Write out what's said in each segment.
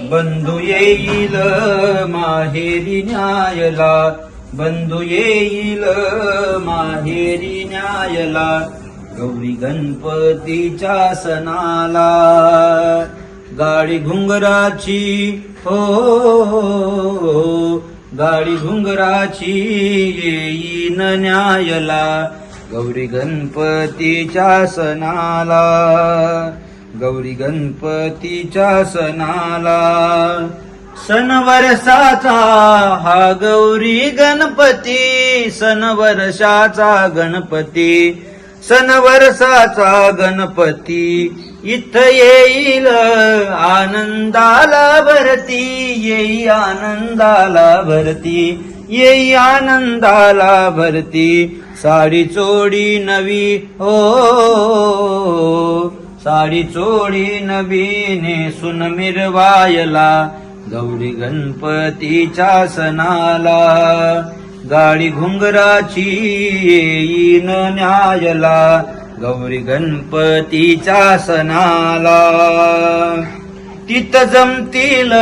बंधू येईल माहेरी न्यायला. बंधू येईल माहेरी न्यायला. गौरी गणपतीच्या सणाला. गाडी घुंगराची हो, हो, हो. गाडी घुंगराची येईन न्यायला. गौरी गणपतीच्या सणाला. गौरी गणपतीच्या सणाला. सणवरसाचा वर्षाचा हा गौरी गणपती सण वर्षाचा गणपती सणवरसाचा वर्षाचा गणपती. इथं येईल आनंदाला भरती येई आनंदाला भरती येई आनंदाला भरती. साडी चोडी नवी हो. साडी चोळी नबीने सुन मिरवायला गौरी गणपतीच्या सणाला. गाडी घुंगराची येईन न्यायला गौरी गणपतीच्या सणाला. तित जमतील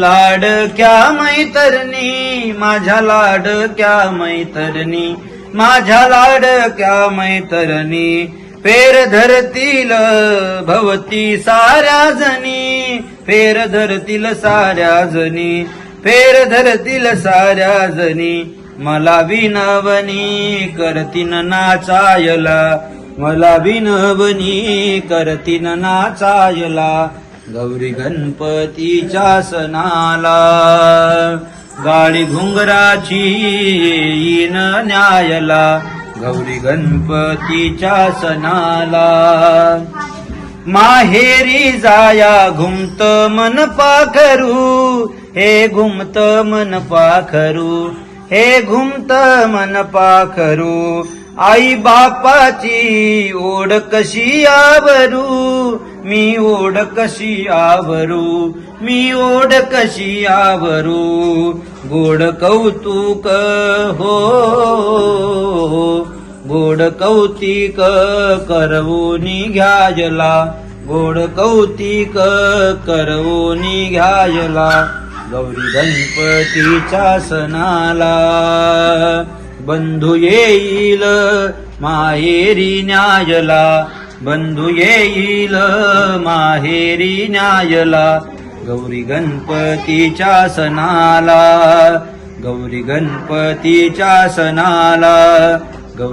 लाडक्या मैतरणी माझ्या लाडक्या मैतरणी माझ्या लाडक्या मैतरणी. फेर धरतील भवती साऱ्या जणी. फेर धरतील साऱ्या जणी फेर धरतील साऱ्या जणी. मला विनवनी करतीन नाचायला मला विनवनी करतीन नाचायला गौरी गणपतीच्या सणाला गाडी घुंगराची न्यायला. गौरी गणपतीच्या सणाला. माहेरी जाया घुमत मन पाखरू हे घुमत मन पाखरू हे घुमत मन पाखरू. आई बापाची ओढ कशी आवरू मी ओढ कशी आवरू मी ओढ कशी आवरू. गोड कौतुक हो. गोड कौतिक करवून घ्याजला गोड कौतिक करवून घ्याजला गौरी गणपतीच्या सणाला बंधू येईल माहेरी न्यायला. बंधू येईल माहेरी न्यायला. गौरी गणपतीच्या सणाला. गौरी गणपतीच्या सणाला